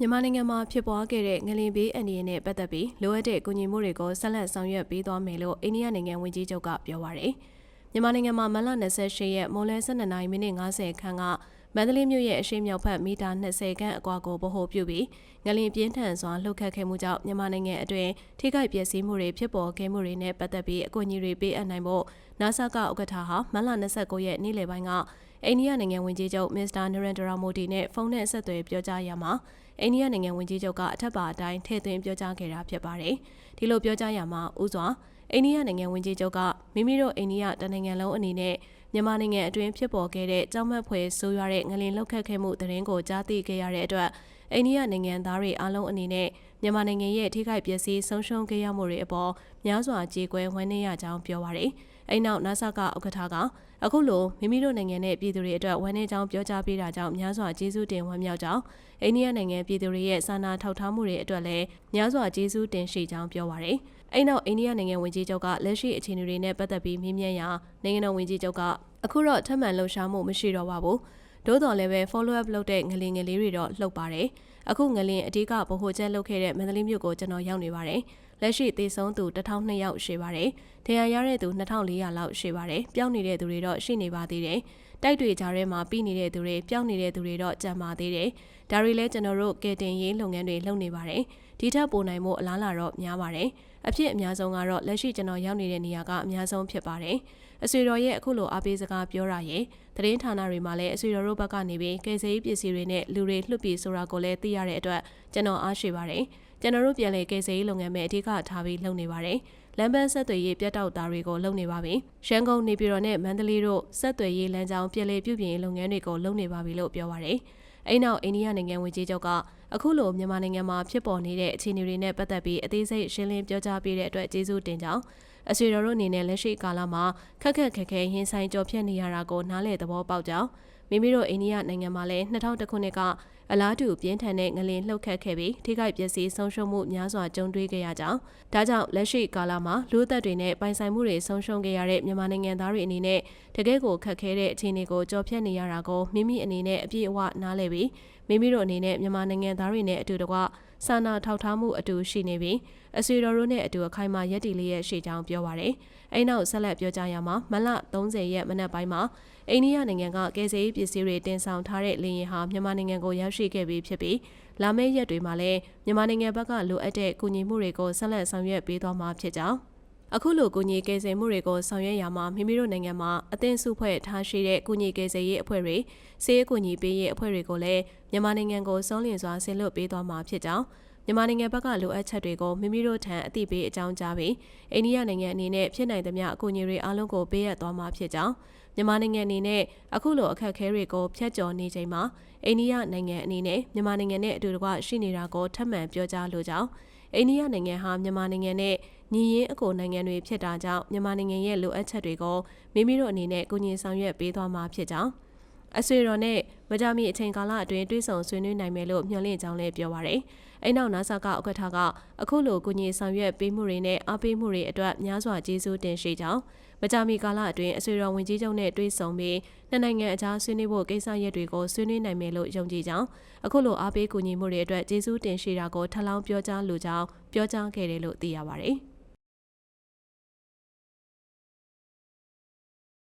မြန်မာနိုင်ငံမှာဖြစ်ပွားခဲ့တဲ့ငလင်ဘေးအန္တရာယ်နဲ့ပတ်သက်ပြီးလိုအပ်တဲ့ကူညီမှုတွေကိုဆက်လက်ဆောင်ရွက်ပေးသွားမယ်လို့အိန္ဒိယနိုင်ငံဝန်ကြီးချုပ်ကပြောပါရယ်မြန်မာနိုင်ငံမှာမလ28ရက်မိုးလဲ12မိနစ်50ခန်းက မန္တလေးမြို့ရဲ့အရှိမြောက်ဘက်မီတာ20ခန်းအကွာကိုဗဟိုပြုပြီးငလင်ပြင်းထန်စွာလှုပ်ခတ်ခဲ့မှုကြောင့်မြန်မာနိုင်ငံအတွင်းထိခိုက်ပျက်စီးမှုတွေဖြစ်ပေါ်ခဲ့မှုတွေနဲ့ပတ်သက်ပြီးအကူအညီတွေပေးအပ်နိုင်ဖို့ NASA ကဥက္ကဋ္ဌဟာမလ29ရက်နေ့လယ်ပိုင်းကအိန္ဒိယနိုင်ငံဝန်ကြီးချုပ်မစ္စတာနရန်ဒရာမိုဒီနဲ့ဖုန်းနဲ့ဆက်သွယ်ပြောကြားရမှာအိန္ဒိယနိုင်ငံဝန်ကြီးချုပ်ကအထက်ပါအတိုင်းထည့်သွင်းပြောကြားခဲ့တာဖြစ်ပါတယ်။ဒီလိုပြောကြားရမှာဥစွာအိန္ဒိယနိုင်ငံဝန်ကြီးချုပ်ကမိမိတို့အိန္ဒိယတနိုင်ငံလုံးအနေနဲ့ မြန်မာနိုင်ငံအတွင်းဖြစ်ပေါ်ခဲ့တဲ့ကြောက်မက်ဖွယ်ဆိုးရွားတဲ့ငလင်လောက်ခတ်ခဲ့မှုသတင်းကိုကြားသိခဲ့ရတဲ့အတွက်အိန္ဒိယနိုင်ငံသားတွေအားလုံးအနေနဲ့မြန်မာနိုင်ငံရဲ့ထိခိုက်ပျက်စီးဆုံးရှုံးခဲ့ရမှုတွေအပေါ်များစွာကြေကွဲဝမ်းနည်းရကြောင်းပြောပါရယ်။ အဲ့နောက် NASA ကဥက္ကဋ္ဌကအခုလိုမိမိတို့နိုင်ငံနဲ့ပြည်သူတွေအတွက်ဝမ်းနည်းကြောင်းပြောကြားပေးတာကြောင့်များစွာကျေးဇူးတင်ဝမ်းမြောက်ကြောင်းအိန္ဒိယနိုင်ငံပြည်သူတွေရဲ့စာနာထောက်ထားမှုတွေအတွက်လည်းများစွာကျေးဇူးတင်ရှိကြောင်းပြောပါရယ်။အဲ့နောက်အိန္ဒိယနိုင်ငံဝန်ကြီးချုပ်ကလက်ရှိအခြေအနေတွေနဲ့ပတ်သက်ပြီးမြင်းမြန်းရာနိုင်ငံတော်ဝန်ကြီးချုပ်ကအခုတော့ထပ်မံလှုပ်ရှားမှုမရှိတော့ပါဘူး။ သို့တော်လည်းပဲ follow up လုပ်တဲ့ငလင်ငယ်လေးတွေတော့လှုပ်ပါတယ်။အခုငလင်အဓိကဗဟိုချက်လုပ်ခဲ့တဲ့မန္တလေးမြို့ကိုကျွန်တော်ရောက်နေပါတယ်။လက်ရှိသေဆုံးသူ1002ယောက်ရှိပါတယ်။ဒဏ်ရာရတဲ့သူ2400လောက်ရှိပါတယ်။ပျောက်နေတဲ့သူတွေတော့ရှိနေပါသေးတယ်။တိုက်တွေကြားထဲမှာပြီးနေတဲ့သူတွေပျောက်နေတဲ့သူတွေတော့ကြံပါသေးတယ်။ဒါတွေလည်းကျွန်တော်တို့ကယ်တင်ရေးလုပ်ငန်းတွေလုပ်နေပါတယ်။ ဒီထက်ပိုနိုင်မှုအလားလာတော့များပါတယ်။အဖြစ်အများဆုံးကတော့လက်ရှိကျွန်တော်ရောက်နေတဲ့နေရာကအများဆုံးဖြစ်ပါတယ်။အဆွေတော်ရဲ့အခုလိုအားပေးစကားပြောရရင်သတင်းဌာနတွေမှာလည်းအဆွေတော်တို့ဘက်ကနေပြီးကယ်ဆယ်ရေးပစ္စည်းတွေနဲ့လူတွေလှုပ်ပြီးဆိုတာကိုလည်းသိရတဲ့အတွက်ကျွန်တော်အားရှိပါတယ်။ကျွန်တော်တို့ပြန်လည်ကယ်ဆယ်ရေးလုပ်ငန်းမဲ့အဓိကထားပြီးလုပ်နေပါတယ်။လမ်းပန်းဆက်သွယ်ရေးပြတ်တောက်တာတွေကိုလုပ်နေပါပြီ။ရန်ကုန်နေပြည်တော်နဲ့မန္တလေးတို့ဆက်သွယ်ရေးလမ်းကြောင်းပြည်လည်ပြုပြင်ရေးလုပ်ငန်းတွေကိုလုပ်နေပါပြီလို့ပြောပါရယ်။အဲ့နောက်အိန္ဒိယနိုင်ငံဝန်ကြီးချုပ်က အခုလိုမြန်မာနိုင်ငံမှာဖြစ်ပေါ်နေတဲ့အခြေအနေတွေနဲ့ပတ်သက်ပြီးအသေးစိတ်ရှင်းလင်းပြောကြားပေးတဲ့အတွက်ကျေးဇူးတင်ကြောင်းအဆွေတော်တို့အနေနဲ့လက်ရှိကာလမှာခက်ခက်ခဲခဲရင်ဆိုင်ကြော်ဖြတ်နေရတာကိုနားလည်သဘောပေါက်ကြောင်းမိမိတို့အိန္ဒိယနိုင်ငံမှာလည်း2000ခုနှစ်ကအလားတူပြင်းထန်တဲ့ငလင်လှုပ်ခတ်ခဲ့ပြီးထိခိုက်ပျက်စီးဆုံးရှုံးမှုများစွာကြုံတွေ့ခဲ့ရကြောင်းဒါကြောင့်လက်ရှိကာလမှာလူသက်တွေနဲ့ပိုင်ဆိုင်မှုတွေဆုံးရှုံးခဲ့ရတဲ့မြန်မာနိုင်ငံသားတွေအနေနဲ့တကယ့်ကိုခက်ခဲတဲ့အခြေအနေကိုကြော်ဖြတ်နေရတာကိုမိမိအနေနဲ့အပြည့်အဝနားလည်ပြီးမိမိတို့အနေနဲ့မြန်မာနိုင်ငံသားတွေနဲ့အတူတကွစာနာထောက်ထားမှုအတူရှိနေပြီးအဆွေတော်တို့နဲ့အတူအခိုင်အမာရည်တည်လျက်ရှိကြောင်းပြောပါရယ်။အဲနောက်ဆက်လက်ပြောကြားရမှာမလ30ရက်မနက်ပိုင်းမှာအိန္ဒိယနိုင်ငံကကယ်ဆယ်ရေးပစ္စည်းတွေတင်ဆောင်ထားတဲ့လေယာဉ်ဟာမြန်မာနိုင်ငံကိုရောက်ရှိခဲ့ပြီးဖြစ်ပြီးလာမယ့်ရက်တွေမှာလည်းမြန်မာနိုင်ငံဘက်ကလိုအပ်တဲ့ကူညီမှုတွေကိုဆက်လက်ဆောင်ရွက်ပေးသွားမှာဖြစ်ကြောင်း အခုလိုကုညီကယ်ဆယ်မှုတွေကိုဆောင်ရွက်ရမှာမိမိတို့နိုင်ငံမှာအသင်းစုဖွဲ့ထားရှိတဲ့ကုညီကယ်ဆယ်ရေးအဖွဲ့တွေစေးကုညီပေးရေးအဖွဲ့တွေကိုလည်းမြန်မာနိုင်ငံကိုစုံလင်စွာဆင်လွတ်ပေးသွားမှာဖြစ်ကြောင်းမြန်မာနိုင်ငံဘက်ကလိုအပ်ချက်တွေကိုမိမိတို့ထံအသိပေးအကြောင်းကြားပြီးအိန္ဒိယနိုင်ငံအနေနဲ့ဖြစ်နိုင်သမျှအကူအညီတွေအားလုံးကိုပေးအပ်သွားမှာဖြစ်ကြောင်းမြန်မာနိုင်ငံအနေနဲ့အခုလိုအခက်အခဲတွေကိုဖျက်ကျော်နေချိန်မှာအိန္ဒိယနိုင်ငံအနေနဲ့မြန်မာနိုင်ငံနဲ့အတူတကွရှိနေတာကိုထပ်မံပြောကြားလိုကြောင်း အိန္ဒိယနိုင်ငံဟာမြန်မာနိုင်ငံနဲ့ညီရင်းအကိုနိုင်ငံတွေဖြစ်တာကြောင့်မြန်မာနိုင်ငံရဲ့လိုအပ်ချက်တွေကိုမိမိတို့အနေနဲ့ကူညီဆောင်ရွက်ပေးသွားမှာဖြစ်ကြောင်းအဆွေတော်နဲ့မကြမီအချိန်ကာလအတွင်းတွေးဆောင်ဆွေးနွေးနိုင်မယ်လို့မျှော်လင့်ကြောင်းလည်းပြောပါရယ်။ အဲနောက် NASA ကဥက္ကဋ္ဌကအခုလိုကူညီဆောင်ရွက်ပေးမှုတွေနဲ့အားပေးမှုတွေအတွက်များစွာကျေးဇူးတင်ရှိကြောင်းမကြမီကာလအတွင်းအဆွေတော်ဝင်ကြီးချုပ်နဲ့တွေ့ဆုံပြီးနှစ်နိုင်ငံအကြားဆွေးနွေးဖို့ကိစ္စရပ်တွေကိုဆွေးနွေးနိုင်မယ်လို့ယုံကြည်ကြောင်းအခုလိုအားပေးကူညီမှုတွေအတွက်ကျေးဇူးတင်ရှိတာကိုထပ်လောင်းပြောကြားလိုကြောင်းပြောကြားခဲ့တယ်လို့သိရပါဗျ။